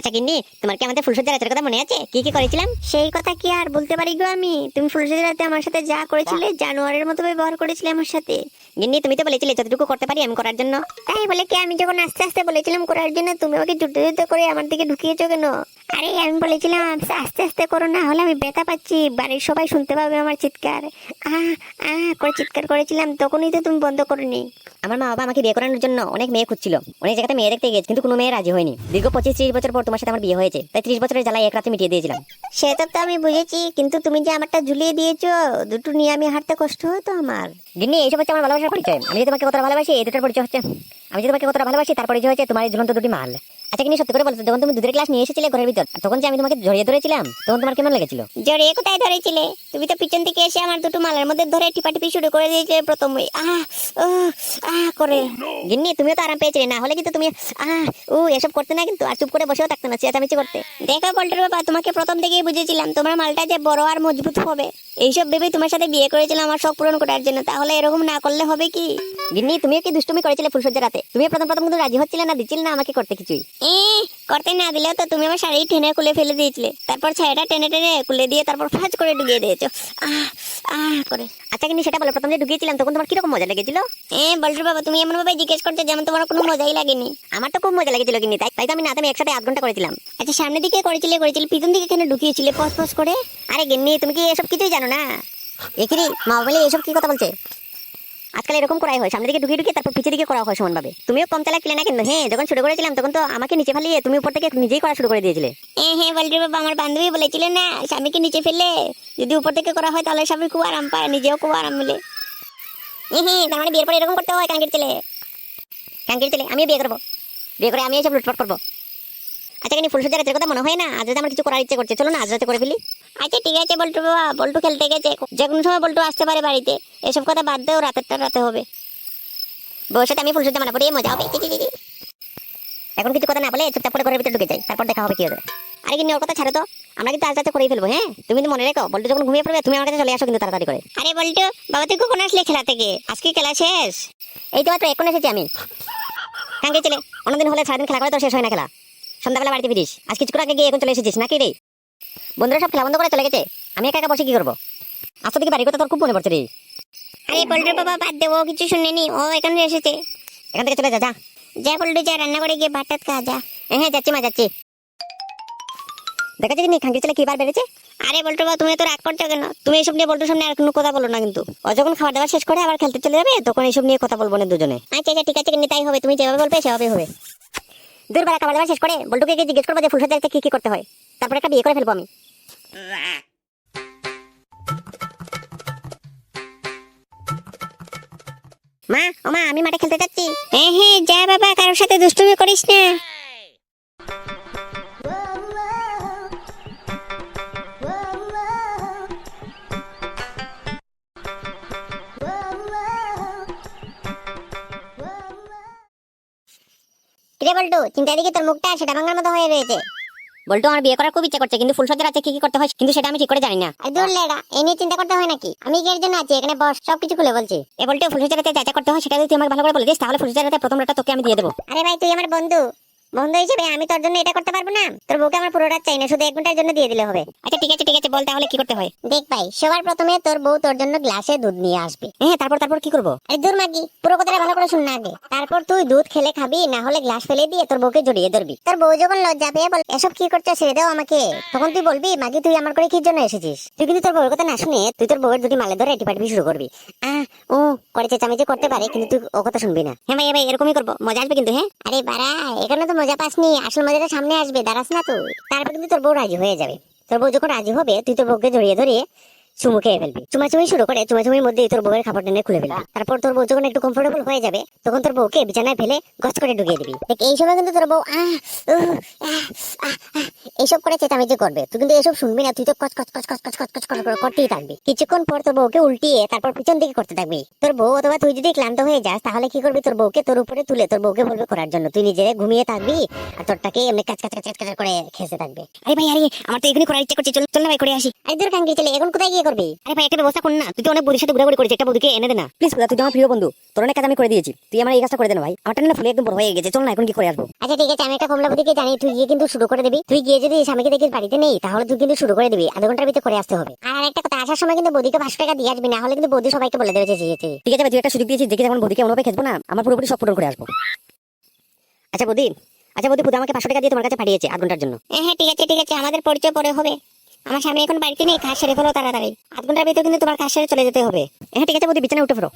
আচ্ছা গিন্নি তোমার কি আমাদের ফুলসজ্জা রাতের কথা মনে আছে? কি কি করেছিলাম? সেই কথা কি আর বলতে পারি গো আমি? তুমি ফুলসজ্জা রাতে আমার সাথে যা করেছিলে জানোয়ারের মতো ব্যবহার করেছিলে আমার সাথে। গিন্নি তুমি তো বলেছিলে যতটুকু করতে পারি আমি করার জন্য। তাই বলে কি? আমি যখন আস্তে আস্তে বলেছিলাম করার জন্য তুমি আমাকে যুদ্ধ যুদ্ধ করে আমার দিকে ঢুকিয়েছো কেন? আরে আমি বলেছিলাম আস্তে আস্তে আস্তে করো না হলে আমি ব্যথা পাচ্ছি। বাড়ির সবাই শুনতে পাবে আমার চিৎকার। আহ আহ করে চিৎকার করেছিলাম তখনই তো তুমি বন্ধ করনি। আমার মা বাবা আমাকে বিয়ে করানোর জন্য অনেক মেয়ে খুঁজছিল। অনেক জায়গাতে মেয়ে দেখতে গেছে কিন্তু কোনো মেয়ে রাজি হয়নি। দীর্ঘ পঁচিশ ত্রিশ বছর পর তোমার সাথে আমার বিয়ে হয়েছে। তাই ত্রিশ বছরের জ্বালায় এক রাতে মিটিয়ে দিয়েছিলাম। সেটা তো আমি বুঝেছি কিন্তু তুমি যে আমারটা ঝুলিয়ে দিয়েছ দুটো নিয়ে আমি হাঁটতে কষ্ট হতো আমার। গিন্নি এইসব হচ্ছে আমার ভালোবাসার পরিচয়। আমি যে তোমাকে কতটা ভালোবাসি এই দুটোর পরিচয় হচ্ছে। আমি যে তোমাকে কতটা ভালোবাসি তার পরিচয় হচ্ছে তোমার এই ঝুলন্ত দুটি মাল। আচ্ছা কিনি সত্যি করে বলছো যখন তুমি দুধের গ্লাস নিয়ে এসেছিলে ঘরের ভিতর তখন যে আমি তোমাকে জড়িয়ে ধরেছিলাম তখন তোমার কেমন লেগেছিল? জড়িয়ে কোথায় ধরেছিলে? তুমি তো পিছন থেকে এসে আমার দুটো মালের মধ্যে ধরে টিপাটিপি শুরু করে দিয়েছিলে প্রথমে আহ আহ করে। গিন্নি তুমিও তো আরাম পেয়েছিলে না হলে কিন্তু তুমি আহ ও এসব করতে না কিন্তু আর চুপ করে বসেও থাকতে না চেঁচামেচি করতে। দেখো পল্টুর বাবা তোমাকে প্রথম থেকেই বুঝেছিলাম তোমার মালটা যে বড় আর মজবুত হবে। এইসব ভেবে তোমার সাথে বিয়ে করেছিলাম আমার শখ পূরণ করার জন্য তাহলে এরকম না করলে হবে কি? গিন্নি তুমিও কি দুষ্টুমি করেছিলে ফুলসজ্জা রাতে? তুমি প্রথম প্রথম কিন্তু রাজি হচ্ছিলে না দিচ্ছিলে না আমাকে করতে কিছুই? এ করতে না দিলেও তো তুমি আমার শাড়ি টেনে খুলে ফেলে দিয়েছিলে। তারপর ছায়াটা টেনে টেনে খুলে দিয়ে তারপর ফাজ করে ঢুকিয়ে দিয়েছ। আহ আহ করে। আচ্ছা কিন্তু সেটা বলে প্রথম যে ঢুকিয়েছিলাম তখন তোমার কীরকম মজা লেগেছিল? এ বাবা তুমি এমন ভাবে জিজ্ঞেস করতে যেমন তোমার কোনো মজাই লাগেনি। আমার তো খুব মজা লেগেছিল কিন্তু তাই তাই তো আমি না আমি একসাথে আধ ঘণ্টা করেছিলাম। আচ্ছা সামনের দিকে করেছিলে করেছিলে পিছন দিকে কেন ঢুকিয়েছিলে পস পস করে? আরে গিন্নি তুমি কি এসব কিছুই জানো না? একিরি মা বলে এসব কি কথা বলছে? আজকাল এরকম করাই হয় সামনে দিকে ঢুকিয়ে ঢুকিয়ে তারপর পিছিয়ে দিকে করা হয় সমানভাবে। তুমিও কম চালাক ছিলে না কিন্তু হ্যাঁ যখন শুরু করেছিলাম তখন তো আমাকে নিচে ফেলিয়ে তুমি উপর থেকে নিজেই করা শুরু করে দিয়েছিলে। হ্যাঁ বল্টুর বাবা, আমার বান্ধবী বলেছিলে না, স্বামীকে নিচে ফেললে যদি উপর থেকে করা হয় তাহলে স্বামী খুব আরাম পায়, নিজেও খুব আরাম মিলে হ্যাঁ তার মানে বিয়ের পরে এরকম করতে হয় কাঙ্কির ছেলে। কাঙ্কির ছেলে, আমিও বিয়ে করব। বিয়ে করে আমি এসব লুটপাট করব। আচ্ছা কিন্তু ফুলসজ্জা কথা মনে হয় না? আজ আমার কিছু করার ইচ্ছে করছে। চলো না, আজ করে ফেলি। আচ্ছা ঠিক আছে বল্টু বাবা বল্টু খেলতে গেছে। যে কোনো সময় বল্টু আসতে পারে বাড়িতে। এসব কথা বাদ দেও রাতেরটা রাতে হবে। বউর আমি ফুলসজ্জা মানা পড়ে মজা হবে। এখন কিছু কথা না বলে চুপচাপ করে ঘরের ভিতরে ঢুকে যাই তারপর দেখা হবে কি হবে। আরে কিন্তু ওর কথা ছাড়ো তো। আমরা কিন্তু আজ রাতে করেই ফেলব হ্যাঁ? তুমি কিন্তু মনে রেখো বলতে যখন ঘুমিয়ে পড়বে তুমি আমার কাছে চলে আসো কিন্তু তাড়াতাড়ি করে। আরে বল্টু বাবা তুই কখন আসলে খেলা থেকে? আজকে খেলা শেষ? এই তো মাত্র এখন এসেছি আমি। হ্যাঁ গেছিলে অন্যদিন হলে সারাদিন খেলা করে তো শেষ হয় না খেলা। সন্ধ্যাবেলা বাড়িতে ফিরিস। আজ কিছুক্ষণ আগে গিয়ে এখন চলে এসেছিস নাকি রে? বন্ধুরা সব খেলা বন্ধ করে চলে গেছে। আমি একা একা বসে কি করব? আজকে দিকে বাড়ির কথা তোর খুব মনে পড়ছে রে। আরে বল্টুর বাবা বাদ দেবো কিছু শুনেনি। ও এখানে এসেছে। এখান থেকে চলে যা যা। যা বল্টু যা রান্না করে গিয়ে ভাতটাত খা যা। হ্যাঁ যাচ্ছি মা যাচ্ছি। দেখা যাচ্ছে কি খাঙ্কির ছেলে কি বার বেড়েছে? আরে বল্টু বাবা তুমি তো রাগ করছ কেন? তুমি এসব নিয়ে বল্টুর সামনে আর কোনো কথা বলো না কিন্তু। ও যখন খাওয়া দাওয়া শেষ করে আবার খেলতে চলে যাবে তখন এইসব নিয়ে কথা বলব না দুজনে। আচ্ছা আচ্ছা ঠিক আছে কিন্তু তাই হবে। তুমি যেভাবে বলবে সেভাবে হবে। দূর বেলা খাওয়া দাওয়া শেষ করে বল্টুকে গিয়ে জিজ্ঞেস করব যে ফুলসজ্জাতে কি কি করতে হয়। তারপর একটা বিয়ে করে ফেলব আমি। মা ও মা আমি মাঠে খেলতে যাচ্ছি। হ্যাঁ হ্যাঁ যা বাবা কারোর সাথে দুষ্টুমি করিস না। কিরে বল্টু চিন্তা দিকে তোর মুখটা সেটা ভাঙার মতো হয়ে রয়েছে। বল্টু আমার বিয়ে করার খুব ইচ্ছা করছে কিন্তু ফুলসজ্জার আছে কি কি করতে হয় কিন্তু সেটা আমি ঠিক করে জানি না। আর দূর লেডা এ নিয়ে চিন্তা করতে হয় নাকি? আমি কি এর জন্য আছি? এখানে বস সবকিছু খুলে বলছি। এ বলতো ফুলসজ্জার যা যা করতে হয় সেটা যদি তুই আমাকে ভালো করে বলে দিস তাহলে ফুলসজ্জার ফুলসজ্জাতে প্রথম রাতটা তোকে আমি দিয়ে দেবো। আরে ভাই তুই আমার বন্ধু। বন্ধু হিসেবে আমি তোর জন্য এটা করতে পারব না। তোর বউকে আমার পুরোটা চাই না শুধু এক ঘণ্টার জন্য দিয়ে দিলে হবে। আচ্ছা ঠিক আছে ঠিক আছে বল তাহলে কি করতে হয়? দেখ ভাই সবার প্রথমে তোর বউ তোর জন্য গ্লাসে দুধ নিয়ে আসবে। হ্যাঁ তারপর তারপর কি করব? আরে দূর মাগি পুরো কথাটা ভালো করে শুন না আগে। তারপর তুই দুধ খেলে খাবি না হলে গ্লাস ফেলে দিয়ে তোর বউকে জড়িয়ে ধরবি। তোর বউ যখন লজ্জা পেয়ে বল এসব কি করছ ছেড়ে দাও আমাকে? তখন তুই বলবি মাগি তুই আমার করে কি জন্য এসেছিস? তুই কিন্তু তোর বউয়ের কথা না শুনে তুই তোর বউয়ের দুটি মালে ধরে টিপাটিপি শুরু করবি। আহ ও করে চেঁচামেচি করতে পারে কিন্তু তুই ও কথা শুনবি না। হ্যাঁ ভাই ভাই এরকমই করব। মজা আসবে কিন্তু হ্যাঁ? আরে বাড়া এখানে তো মজা পাসনি, আসল মজাটা সামনে আসবে, দাঁড়াস না তুই। তারপর কিন্তু তোর বউ রাজি হয়ে যাবে। তোর বউ যখন রাজি হবে, তুই তোর বউকে ধরিয়ে ধরিয়ে চুমুকে ফেলবি। চুমাচুমি শুরু করে চুমাচুমির মধ্যেই তোর বউয়ের খাবার টেনে খুলে ফেলবি তারপর তোর বউ যখন একটু কমফোর্টেবল হয়ে যাবে, তখন তোর বউকে বিছানায় ফেলে গছ করে ঢুকিয়ে দিবি। দেখ, এই সময় কিন্তু তোর বউ এইসব করে চেঁচামেচি করবে। তুই কিন্তু এসব শুনবি না, তুই তো কচ কচ কচ কচ কচ কচ কচ কচ করতেই থাকবি। কিছুক্ষণ পর তোর বউকে উল্টিয়ে তারপর পিছন দিকে করতে থাকবি। তোর বউ অথবা তুই যদি ক্লান্ত হয়ে যাস, তাহলে কি করবি? তোর বউকে তোর উপরে তুলে তোর বউকে বলবে করার জন্য। তুই নিজে ঘুমিয়ে থাকবি আর তোরটাকে এমনি কাজ কাজ কাজ কাজ করে খেসে থাকবে। আরে ভাই, আরে, আমার তো এখনই করার ইচ্ছা করছে। চল চল না ভাই, করে আসি। আরে তোর কাঙ্গি, চলে। এখন কোথায় গিয়ে করবে? আরে ভাই একটা ব্যবস্থা কর না। তুই তো অনেক বউদের সাথে ঘুরাঘুরি করেছিস। একটা বউদিকে এনে দে না। প্লিজ তুই আমার প্রিয় বন্ধু। তোর অনেক কাজ আমি করে দিয়েছি। তুই আমার এই কাজটা করে দে না ভাই। আমারটা না ফুলে একদম বড় হয়ে গেছে। চল না এখন কি করে আসব? আচ্ছা ঠিক আছে আমি একটা কমলা বুদিকে জানি। তুই গিয়ে কিন্তু শুরু করে দিবি। তুই গিয়ে যদি স্বামীকে দেখিস বাড়িতে নেই তাহলে তুই কিন্তু শুরু করে দিবি। আধ ঘণ্টার ভিতরে করে আসতে হবে। আর একটা কথা আসার সময় কিন্তু বৌদিকে পাঁচশো টাকা দিয়ে আসবি। না হলে কিন্তু বৌদি সবাইকে বলে দেবে যে ঠিক আছে ভাই, তুই একটা সুযোগ দিয়েছিস। দেখি যখন বৌদিকে অনুভবে খেসবো না আমার পুরোপুরি সব পূরণ করে আসব। আচ্ছা বৌদি। আচ্ছা বৌদি পুজো আমাকে পাঁচশো টাকা দিয়ে তোমার কাছে পাঠিয়েছে আধ ঘণ্টার জন্য। হ্যাঁ হ্যাঁ ঠিক আছে ঠিক আছে। আমাদের পরিচয় পরে হবে। আমার স্বামী এখন বাড়িতে নেই, কাজ সেরে ফেলো তাড়াতাড়ি। আধ ঘণ্টার ভিতরে কিন্তু তোমার কাজ সেরে চলে যেতে হবে। হ্যাঁ ঠিক আছে বৌদি, বিছানায় উঠে ফেরো